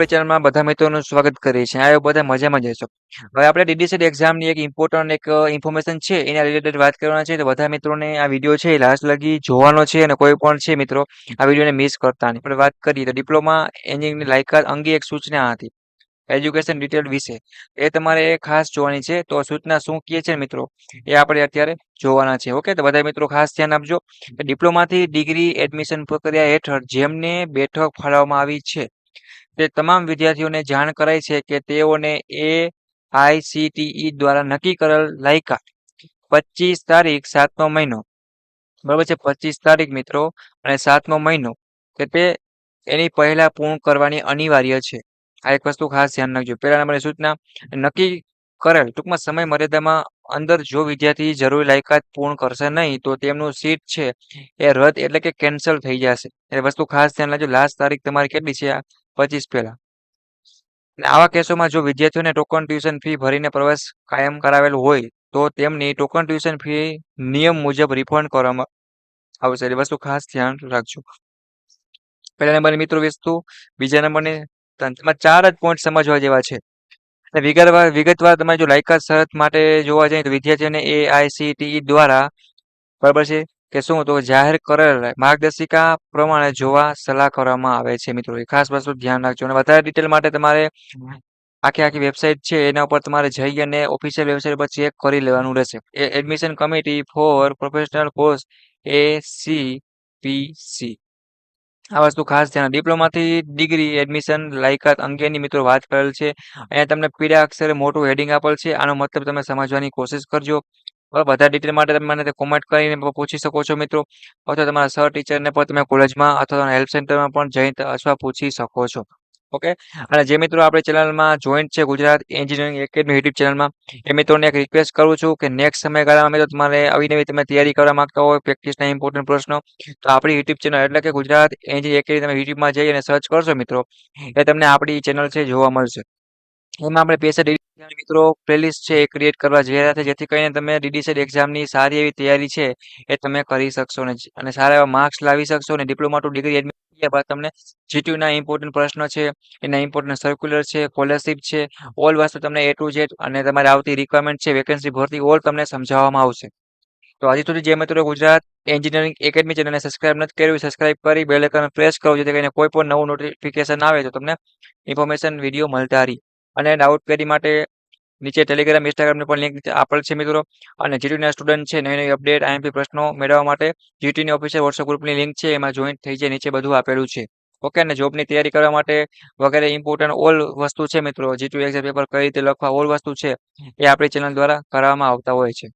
આપણી ચેનલમાં બધા મિત્રોનું સ્વાગત કરીએ છીએ. આ બધા મજામાં જ હવે આપણે ડીડીસેટ એક્ઝામની એક ઇમ્પોર્ટન્ટ એક ઇન્ફોર્મેશન છે, એના રિલેટેડ વાત કરવાના છે. તો બધા મિત્રોને આ વીડિયો છે લાસ્ટ લગી જોવાનો છે અને કોઈ પણ છે મિત્રો, આ વિડીયોને મિસ કરતા નહીં. આપણે વાત કરીએ તો ડિપ્લોમા એન્જિનિયરિંગની લાયકાત અંગે એક સૂચના હતી. એજ્યુકેશન ડિટેલ વિશે. એ તમારે ખાસ જોવાની છે. તો સૂચના શું કહે છે મિત્રો? એ આપણે અત્યારે જોવાના છે. ઓકે? તો બધા મિત્રો ખાસ ધ્યાન આપજો. ડિપ્લોમાથી ડિગ્રી એડમિશન પ્રક્રિયા હેઠળ જેમને બેઠક ફાળવવામાં આવી છે તે તમામ વિદ્યાર્થીઓને જાણ કરાઈ છે કે તેઓને એ આઈસીટીઈ દ્વારા નક્કી કરેલ લાયકાત પચીસ તારીખ સાતમો મહિનો. બરાબર છે? પચીસ તારીખ મિત્રો અને સાતમો મહિનો. કે તે એની પહેલા પૂર્ણ કરવાની અનિવાર્ય છે. આ એક વસ્તુ ખાસ ધ્યાન રાખજો. પહેલા નંબરની સૂચના નક્કી કરેલ ટૂંકમાં સમય મર્યાદામાં અંદર જો વિદ્યાર્થી જરૂરી લાયકાત પૂર્ણ કરશે નહીં, તો તેમનું સીટ છે એ રદ એટલે કે કેન્સલ થઈ જશે. એ વસ્તુ ખાસ ધ્યાન રાખજો. લાસ્ટ તારીખ તમારી કેટલી છે? પચીસ પહેલા. આવા કેસોમાં જો વિદ્યાર્થીઓને ટોકન ટ્યુશન ફી ભરીને પ્રવેશ કાયમ કરાવેલ હોય, તો તેમની ટોકન ટ્યુશન ફી નિયમ મુજબ રિફંડ કરવામાં આવશે. એ વસ્તુ ખાસ ધ્યાન રાખજો. પહેલા નંબરની મિત્રો વસ્તુ, બીજા નંબરની તમારે ચાર જ પોઈન્ટ સમજવા જેવા છે. અને વિગતવાર વિગતવાર તમારે જો લાયકાત શરત માટે જોવા જઈએ તો વિદ્યાર્થીઓને એઆઈસીટીઈ દ્વારા બરાબર છે? કે શું તો જાહેર કરેલ માર્ગદર્શિકા પ્રમાણે જોવા સલાહ કરવામાં આવે છે મિત્રો. એ ખાસ વસ્તુ ધ્યાન રાખજો. અને વધારે ડિટેલ માટે તમારે આખી આખી વેબસાઇટ છે એના ઉપર તમારે જઈ અને ઓફિશિયલ વેબસાઇટ પર ચેક કરી લેવાનું રહેશે. Admission committee for professional course A C P C આ વસ્તુ ખાસ ધ્યાન ડિપ્લોમાથી ડિગ્રી એડમિશન લાયકાત અંગેની મિત્રો વાત કરેલ છે. અહીંયા તમને પીળા અક્ષરે મોટું હેડિંગ આપેલ છે. આનો મતલબ તમે સમજવાની કોશિશ કરજો. બધા ડિટેલ માટે તમે મને કોમેન્ટ કરીને પૂછી શકો છો મિત્રો. અથવા તમારા સર ટીચરને પણ તમે કોલેજમાં અથવા હેલ્પ સેન્ટરમાં પણ જઈ અથવા પૂછી શકો છો. ઓકે અને જે મિત્રો આપણે ચેનલમાં જોઈન્ટ છે ગુજરાત એન્જિનિયરિંગ એકેડમી યુટ્યુબ ચેનલમાં એ મિત્રોને એક રિક્વેસ્ટ કરું છું કે નેક્સ્ટ સમયગાળામાં મિત્રો તમારે આવી નવી તમે તૈયારી કરવા માંગતા હોય પ્રેક્ટિસના ઇમ્પોર્ટન્ટ પ્રશ્નો, તો આપણી યુટ્યુબ ચેનલ એટલે કે ગુજરાત એન્જિનિયરિંગ એકેડમી તમે યુટ્યુબમાં જઈ અને સર્ચ કરશો મિત્રો, એ તમને આપણી ચેનલ છે જોવા મળશે. એમાં આપણે પેસા મિત્રો પ્લેલિસ્ટ છે એ ક્રિએટ કરવા જઈ રહ્યા છે. જેથી કરીને તમે ડીડીસેટ એક્ઝામની સારી એવી તૈયારી છે એ તમે કરી શકશો ને અને સારા એવા માર્ક્સ લાવી શકશો અને ડિપ્લોમા ટુ ડિગ્રી એડમિટ કર્યા બાદ તમને જીટીયુના ઇમ્પોર્ટન્ટ પ્રશ્નો છે, એના ઇમ્પોર્ટન્ટ સર્ક્યુલર છે સ્કોલરશિપ છે ઓલ વસ્તુ તમને એ ટુ ઝેડ અને તમારે આવતી રિક્વાયરમેન્ટ છે વેકેન્સી ભરતી ઓલ તમને સમજાવવામાં આવશે. તો હજી સુધી જે મિત્રો ગુજરાત એન્જિનિયરિંગ એકેડમી ચેનલને સબસ્ક્રાઇબ નથી કર્યું સબસ્ક્રાઇબ કરી બેલ આઇકન પ્રેસ કરો, જેથી કરીને કોઈ પણ નવું નોટિફિકેશન આવે તો તમને ઇન્ફોર્મેશન વીડિયો મળતા રહી. અને ડાઉટ ક્વેરી માટે નીચે ટેલિગ્રામ ઇન્સ્ટાગ્રામની પણ લિંક આપેલ છે મિત્રો. અને જીટીના સ્ટુડન્ટ છે, નવી નવી અપડેટ આઈએમપી પ્રશ્નો મેળવવા માટે જીટીની ઓફિસિયલ વોટ્સઅપ ગ્રુપની લિંક છે, એમાં જોઈન્ટ થઈ જાય, નીચે બધું આપેલું છે. ઓકે અને જોબની તૈયારી કરવા માટે વગેરે ઇમ્પોર્ટન્ટ ઓલ વસ્તુ છે મિત્રો. જીટીયુ એક્ઝામ પેપર કઈ રીતે લખવા ઓલ વસ્તુ છે એ આપણી ચેનલ દ્વારા કરવામાં આવતા હોય છે.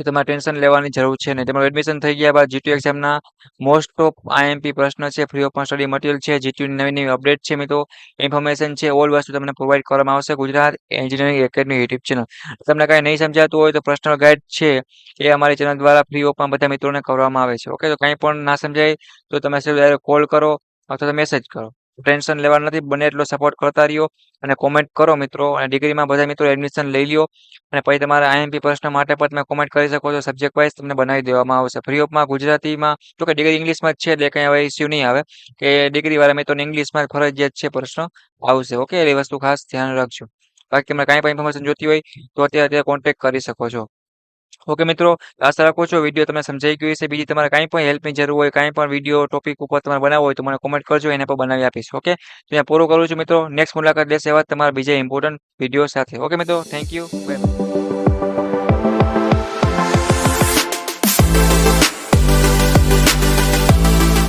તો તમારે ટેન્શન લેવાની જરૂર છે નહીં. તમારું એડમિશન થઈ ગયા બાદ જીટીયુ એક્ઝામના મોસ્ટ ઓફ આઈએમપી પ્રશ્ન છે ફ્રી ઓફ સ્ટડી મટીરિયલ છે જીટીયુની નવી નવી અપડેટ છે મિત્રો. ઇન્ફોર્મેશન છે ઓલ વસ્તુ તમને પ્રોવાઈડ કરવામાં આવશે. Gujarat engineering academy YouTube channel તમને કાંઈ નહીં સમજાતું હોય તો પર્સનલ ગાઈડ છે એ અમારી ચેનલ દ્વારા ફ્રી ઓફમાં બધા મિત્રોને કરવામાં આવે છે. ઓકે તો કંઈ પણ ના સમજાય તો તમે કોલ કરો અથવા તો મેસેજ કરો. ટેન્શન લેવા નથી, બને એટલો સપોર્ટ કરતા રહ્યો અને કોમેન્ટ કરો મિત્રો. અને ડિગ્રીમાં બધા મિત્રો એડમિશન લઈ લ્યો. અને પછી તમારા આઈએમપી પ્રશ્ન માટે પણ તમે કોમેન્ટ કરી શકો છો. સબ્જેક્ટ વાઇઝ તમને બનાવી દેવામાં આવશે. ફ્રી ઓફમાં ગુજરાતીમાં તો કે ડિગ્રી ઇંગ્લિશમાં જ છે, એટલે કંઈ હવે ઇસ્યુ નહીં આવે. કે ડિગ્રીવાળા મિત્રોને ઇંગ્લિશમાં ફરજિયાત છે પ્રશ્ન આવશે. ઓકે એ વસ્તુ ખાસ ધ્યાન રાખજો. બાકી તમને કાંઈ પણ ઇન્ફોર્મેશન જોતી હોય તો અત્યારે અત્યારે કોન્ટેક્ટ કરી શકો છો. ઓકે, મિત્રો, આશા રાખું છું વીડિયો તમને સમજાઈ ગયો છે બીજી તમારે કાંઈ પણ હેલ્પની જરૂર હોય, કાંઈ પણ વીડિયો ટોપિક ઉપર તમારે બનાવવો હોય તો મને કોમેન્ટ કરજો, એને પણ બનાવી આપીશ, ઓકે? તો અહીંયા પૂરું કરું છું, મિત્રો. નેક્સ્ટ મુલાકાત લેશે એવા તમારા બીજા ઇમ્પોર્ટન્ટ વીડિયો સાથે. ઓકે, મિત્રો થેન્ક યુ બાય